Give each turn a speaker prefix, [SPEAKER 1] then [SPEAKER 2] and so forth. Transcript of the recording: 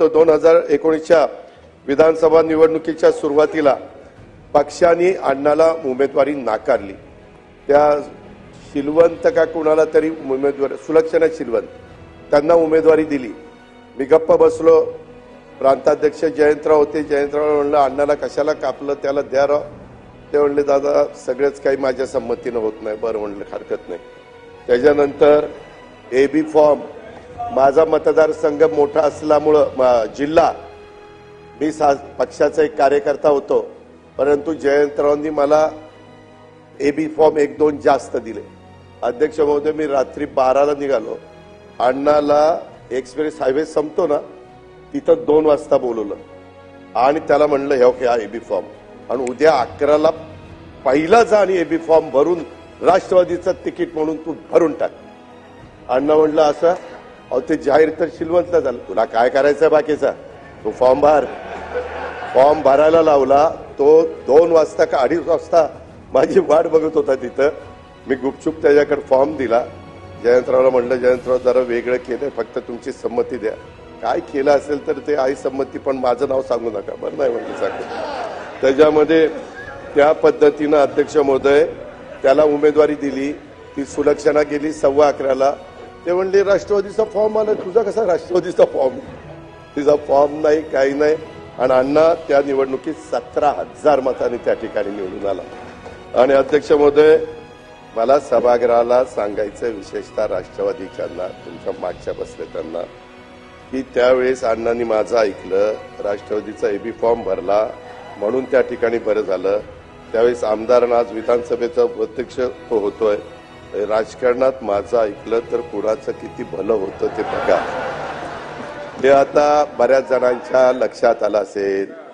[SPEAKER 1] दोन हजार एकोणीसच्या विधानसभा निवडणुकीच्या सुरुवातीला पक्षाने अण्णाला उमेदवारी नाकारली. त्या शिलवंत का कुणाला तरी उमेदवारी सुलक्षणा शिलवंत त्यांना उमेदवारी दिली. मी गप्प बसलो. प्रांताध्यक्ष जयंतराव होते. जयंतराव म्हणलं अण्णाला कशाला कापलं? त्याला द्या राव. ते म्हणले दादा सगळेच काही माझ्या संमतीनं होत नाही. बरं म्हणलं हरकत नाही. त्याच्यानंतर ए बी फॉर्म माझा मतदारसंघ मोठा असल्यामुळं जिल्हा मी सा पक्षाचा एक कार्यकर्ता होतो. परंतु जयंतरावांनी मला ए बी फॉर्म एक दोन जास्त दिले. अध्यक्ष महोदय मी रात्री बाराला निघालो. अण्णाला एक्सप्रेस हायवे संपतो ना तिथं दोन वाजता बोलवलं. आणि त्याला म्हणलं हे ओके हा ए बी फॉर्म. आणि उद्या अकराला पहिला जा आणि ए बी फॉर्म भरून राष्ट्रवादीचं तिकीट म्हणून तू भरून टाक. अण्णा म्हणलं असं अहो ते जाहीर तर शिलवंतला झालं. तुला काय करायचं बाकीचा? तो फॉर्म भर. फॉर्म भरायला लावला तो दोन वाजता का अडीच वाजता माझी वाट बघत होता तिथं. मी गुपचूप त्याच्याकडे फॉर्म दिला. जयंतरावला म्हणलं जयंतराव जरा वेगळं केलंय फक्त तुमची संमती द्या. काय केलं असेल तर ते आई संमती पण माझं नाव सांगू नका. बरं नाही म्हणलं सांगू. त्याच्यामध्ये त्या पद्धतीनं अध्यक्ष महोदय त्याला उमेदवारी दिली. ती सुलक्षणा गेली सव्वा अकराला. ते म्हणले राष्ट्रवादीचा फॉर्म आला तुझा कसा राष्ट्रवादीचा फॉर्म तिचा फॉर्म नाही काही नाही. आणि अण्णा त्या निवडणुकीत सतरा हजार मतांनी त्या ठिकाणी निवडून आला. आणि अध्यक्ष महोदय मला सभागृहाला सांगायचं विशेषतः राष्ट्रवादीच्यांना तुमच्या मागच्या बसले त्यांना की त्यावेळेस अण्णांनी माझं ऐकलं राष्ट्रवादीचा एबी फॉर्म भरला म्हणून त्या ठिकाणी बरं झालं. त्यावेळेस आमदार आज विधानसभेचा अध्यक्ष तो होतोय. राजकारणात माझं ऐकलं तर कुणाचं किती भलं होतं ते बघा. ते आता बऱ्याच जणांच्या लक्षात आलं असेल.